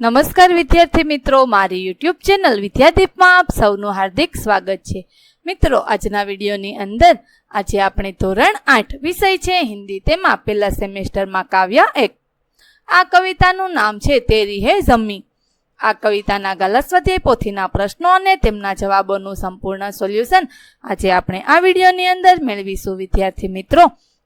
નમસ્કાર વિદ્યાર્થી મિત્રો, મારી યુટ્યુબ ચેનલ વિદ્યાદીપમાં આપ સૌનું હાર્દિક સ્વાગત છે. મિત્રો, આજના વિડીયોની અંદર આજે આપણે ધોરણ આઠ વિષય છે, હિન્દી તેમાં પહેલા સેમેસ્ટરમાં કાવ્ય એક. આ કવિતાનું નામ છે, તેરી હે જમી. આ કવિતાના ગાલા પોથીના પ્રશ્નો અને તેમના જવાબોનું સંપૂર્ણ સોલ્યુશન આજે આપણે આ વિડીયોની અંદર મેળવીશું. વિદ્યાર્થી મિત્રો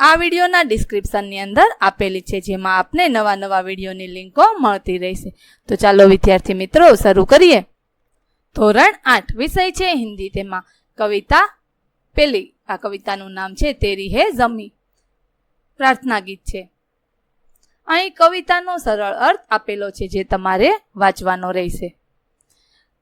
આ વિડીયોના ડિસ્ક્રિપ્શનની અંદર આપેલી છે, જેમાં આપને નવા નવા વિડીયોની લિંકો મળતી રહેશે. તો ચાલો વિદ્યાર્થી મિત્રો, શરૂ કરીએ. ધોરણ આઠ, વિષય છે હિન્દી. તેમાં કવિતા પેલી. આ કવિતાનું નામ છે, તેરી હે જમી પ્રાર્થના ગીત છે. અહીં કવિતાનો સરળ અર્થ આપેલો છે, જે તમારે વાંચવાનો રહેશે.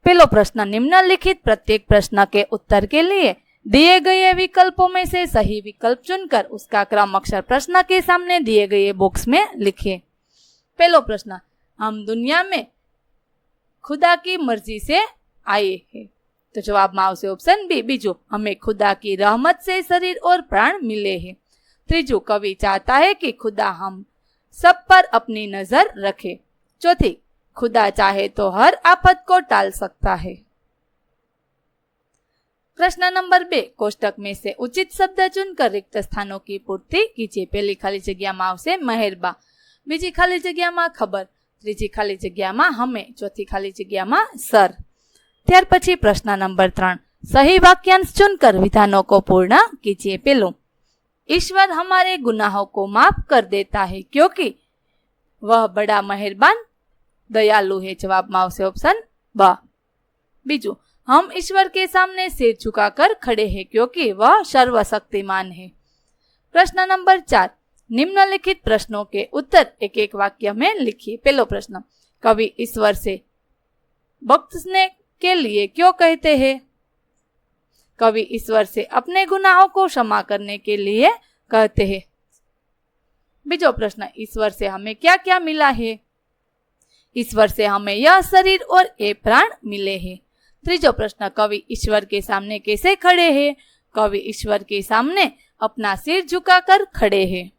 પેલો પ્રશ્ન, નિમ્નલિખિત પ્રત્યેક પ્રશ્ન કે ઉત્તર કે લઈએ दिए गए विकल्पों में से सही विकल्प चुनकर उसका क्रम अक्षर प्रश्न के सामने दिए गए बॉक्स में लिखिए पहलो प्रश्न, हम दुनिया में खुदा की मर्ज़ी से आए हैं। तो जवाब में आवश्य ऑप्शन बी बीजो, हमें खुदा की रहमत से शरीर और प्राण मिले हैं। त्रीजू, कवि चाहता है कि खुदा हम सब पर अपनी नज़र रखे। चौथी, खुदा चाहे तो हर आफत को टाल सकता है। પ્રશ્ન નંબર બે. કોષ્ટક મેં ઉચિત શબ્દ ચૂનકર રિક્ત સ્થાનો કી પૂર્તિ કીજીએ પહેલી ખાલી જગ્યામાં આવશે મહેરબા. બીજી ખાલી જગ્યામાં ખબર. ત્રીજી ખાલી જગ્યામાં હમે. ચોથી ખાલી જગ્યામાં સર. ત્યાર પછી પ્રશ્ન નંબર ત્રણ. સહી વાક્યાંશ ચૂનકર વિધાનો કો પૂર્ણ કીજીએ પેલું. ઈશ્વર हमारे ગુનાહો કો માફ કર દેતા है ક્યોકી? वह બડા મહેરબાન, દયાલુ હે જવાબમાં આવશે ઓપ્શન બ. બીજું. हम ईश्वर के सामने सिर झुकाकर खड़े हैं क्योंकि वह सर्वशक्तिमान है। प्रश्न नंबर चार, निम्नलिखित प्रश्नों के उत्तर एक एक वाक्य में लिखिए। पहलो प्रश्न, कवि ईश्वर से बख्शने के लिए क्यों कहते हैं? कवि ईश्वर से अपने गुनाहों को क्षमा करने के लिए कहते हैं। बीजो प्रश्न, ईश्वर से हमें क्या क्या मिला है? ईश्वर से हमें यह शरीर और ये प्राण मिले हैं। त्रीजो प्रश्न कवि ईश्वर के सामने कैसे खड़े हैं कवि ईश्वर के सामने अपना सिर झुकाकर खड़े हैं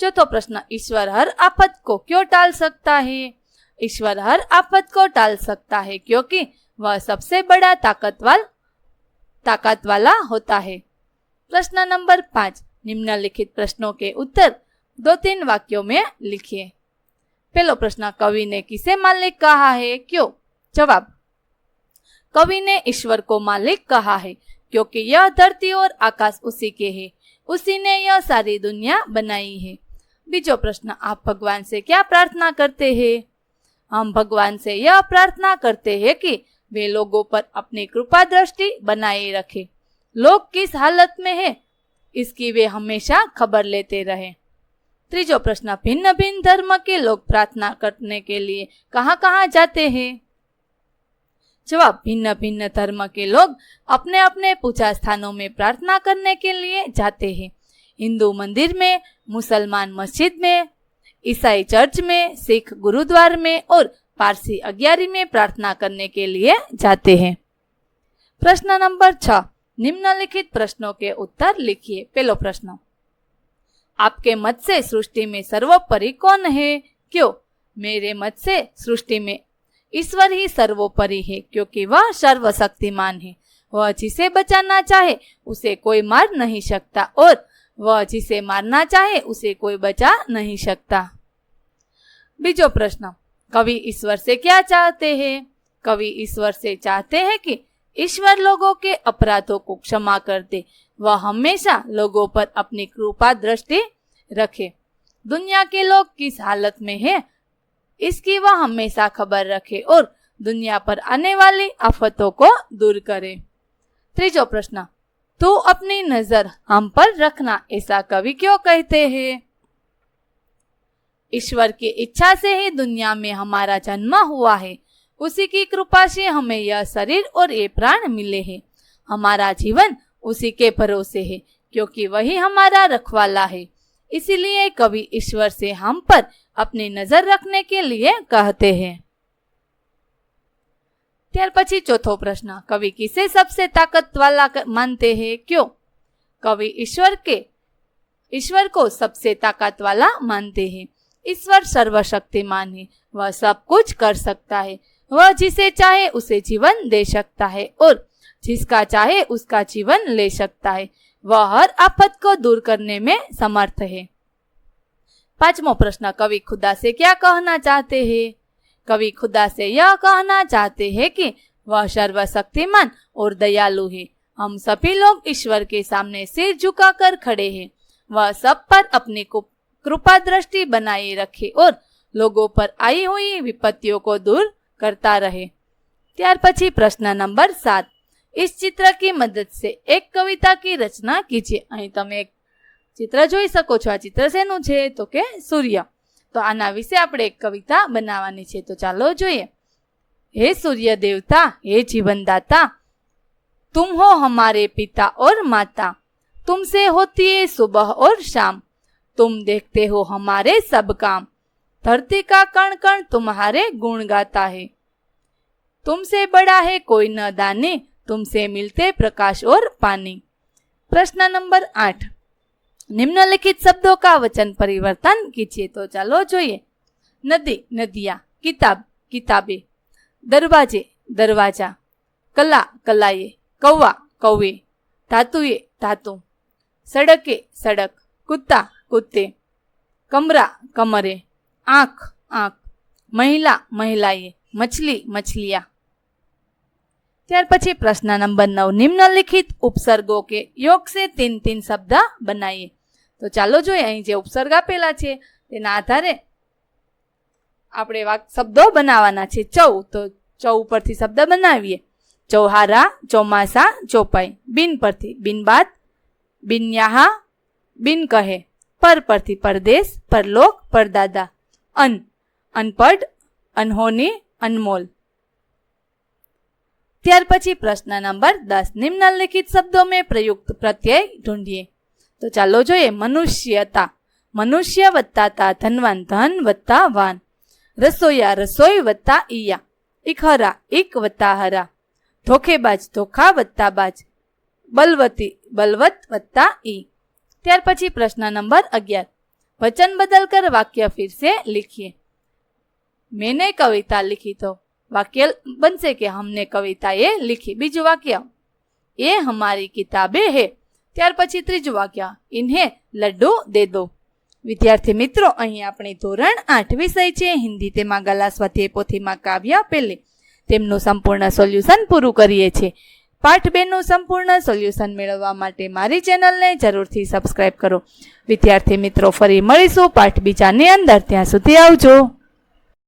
चौथो प्रश्न ईश्वर हर आफत को क्यों टाल सकता है ईश्वर हर आफत को टाल सकता है क्योंकि वह सबसे बड़ा ताकतवार ताकत वाला होता है प्रश्न नंबर पाँच निम्नलिखित प्रश्नों के उत्तर दो तीन वाक्यों में लिखिए पहलो प्रश्न कवि ने किसे मालिक कहा है क्यों जवाब कवि ने ईश्वर को मालिक कहा है, क्योंकि यह धरती और आकाश उसी के है। उसी ने यह सारी दुनिया बनाई है। बीजो प्रश्न, आप भगवान से क्या प्रार्थना करते हैं? हम भगवान से यह प्रार्थना करते हैं कि वे लोगों पर अपनी कृपा दृष्टि बनाए रखे। लोग किस हालत में है, इसकी वे हमेशा खबर लेते रहे। त्रीजो प्रश्न भिन्न भिन्न धर्म के लोग प्रार्थना करने के लिए कहाँ कहाँ जाते हैं? जवाब भिन्न भिन्न धर्म के लोग अपने अपने पूजा स्थानों में प्रार्थना करने के लिए जाते हैं। हिंदू मंदिर में, मुसलमान मस्जिद में, ईसाई चर्च में, सिख गुरुद्वार में और पारसी अग्यारी में प्रार्थना करने के लिए जाते हैं। प्रश्न नंबर छ, निम्नलिखित प्रश्नों के उत्तर लिखिए। पहलो प्रश्न, आपके मत से सृष्टि में सर्वोपरि कौन है? क्यों? मेरे मत से सृष्टि में ईश्वर ही सर्वोपरि है, क्योंकि वह सर्वशक्तिमान है। वह जिसे बचाना चाहे, उसे कोई मार नहीं सकता, और वह जिसे मारना चाहे, उसे कोई बचा नहीं सकता। बीजो प्रश्न, कवि ईश्वर से क्या चाहते हैं? कवि ईश्वर से चाहते हैं कि ईश्वर लोगों के अपराधों को क्षमा कर दे। वह हमेशा लोगों पर अपनी कृपा दृष्टि रखे। दुनिया के लोग किस हालत में है? इसकी वह हमेशा खबर रखे और दुनिया पर आने वाली आफतों को दूर करे। त्रीजो प्रश्न, तू अपनी नज़र हम पर रखना ऐसा कवि क्यों कहते हैं? ईश्वर की इच्छा से ही दुनिया में हमारा जन्म हुआ है। उसी की कृपा से हमें यह शरीर और ये प्राण मिले हैं। हमारा जीवन उसी के भरोसे है, क्योंकि वही हमारा रखवाला है। इसीलिए कवि ईश्वर से हम पर अपनी नजर रखने के लिए कहते हैं ત્યાર પછી ચોથો પ્રશ્ન કવિ કિસે सबसे ताकत वाला मानते हैं क्यों कवि ईश्वर के ईश्वर को सबसे ताकत वाला मानते हैं ईश्वर सर्वशक्तिमान है वह सब कुछ कर सकता है वह जिसे चाहे उसे जीवन दे सकता है और जिसका चाहे उसका जीवन ले सकता है वह हर आफत को दूर करने में समर्थ है पांचमो प्रश्न कवि खुदा से क्या कहना चाहते हैं कवि खुदा से यह कहना चाहते हैं कि वह सर्वशक्तिमान और दयालु है हम सभी लोग ईश्वर के सामने सिर झुकाकर खड़े हैं वह सब पर अपनी कृपा दृष्टि बनाए रखे और लोगों पर आई हुई विपत्तियों को दूर करता रहे ત્યાર પછી પ્રશ્ન નંબર સાત इस चित्र की मदद से एक कविता की रचना कीजिए અહીં તમે એક ચિત્ર જોઈ શકો છો આ ચિત્ર શેનું છે તો કે સૂર્ય તો આના વિશે આપણે એક કવિતા બનાવવાની છે તો ચાલો જોઈએ हे सूर्य देवता हे जीवनदाता तुम हो हमारे पिता और माता तुमसे होती है सुबह और शाम तुम देखते हो हमारे सब काम धरती का कण कण तुम्हारे गुण गाता है तुमसे बड़ा है कोई न दाने तुमसे मिलते प्रकाश और पानी प्रश्न नंबर आठ निम्नलिखित शब्दों का वचन परिवर्तन कीजिए तो चलो જોઈએ નદી નદિયા કિતાબ કિતાબે દરવાજે દરવાજા કલા કલાએ કૌવા કૌવે ધાતુએ ધાતુ સડકે સડક કુત્તા કુત્તે કમરા કમરે આંખ આંખ મહિલા મહિલાએ મછલી મછલિયા ત્યાર પછી પ્રશ્ન નંબર નવ, નિમ્નલિખિત ઉપસર્ગો કે યોગ સે તીન તીન શબ્દ બનાવીએ તો ચાલો જોઈએ, અહીં જે ઉપસર્ગ આપેલા છે, તેના આધારે આપણે વાક શબ્દો બનાવવાના છે. ચૌ, તો ચૌ પરથી શબ્દ બનાવીએ. ચૌહારા, ચોમાસા, ચોપાઈ. બિન પરથી બિનબાદ બિન્યાહા બિન કહે. પર પરથી પરદેશ, પરલોક, પરદાદા. અન, અનપઢ, અનહોની, અનમોલ. ત્યાર પછી પ્રશ્ન નંબર દસ નિમ્નલિખિત શબ્દો મેં પ્રયુક્ત પ્રત્યય ઢૂંઢીએ તો ચાલો જોઈએ મનુષ્યતા મનુષ્ય વત્તા તા ધનવાન ધન વત્તા વાન રસોયા રસોઈ વત્તા ઈયા ઇખરા ઇક વત્તા હરા ધોખેબાજ ધોખા વત્તા બાજ બલવતી બલવત વત્તા ઈ ત્યાર પછી પ્રશ્ન નંબર અગિયાર વચન બદલ કર વાક્ય ફિરસે લીખીએ મેને કવિતા લીખી તો વાક્ય બનશે કે હમને કવિતાએ લીખી. બીજું વાક્ય, એ હમારી કિતાબે હે. ત્યાર પછી ત્રીજું વાક્ય, ઇન્હે લડ્ડુ દે દો. વિદ્યાર્થી મિત્રો, અહીં આપણે ધોરણ આઠ વિષય છે, હિન્દી તેમાં ગલા સ્વાધ્યાય પોથીમાં કાવ્ય પેલે. તેમનું સંપૂર્ણ સોલ્યુશન પૂરું કરીએ છીએ. પાઠ બેનું સંપૂર્ણ સોલ્યુશન મેળવવા માટે મારી ચેનલને જરૂરથી સબસ્ક્રાઈબ કરો. વિદ્યાર્થી મિત્રો, ફરી મળીશું પાઠ બીજાની અંદર. ત્યાં સુધી આવજો.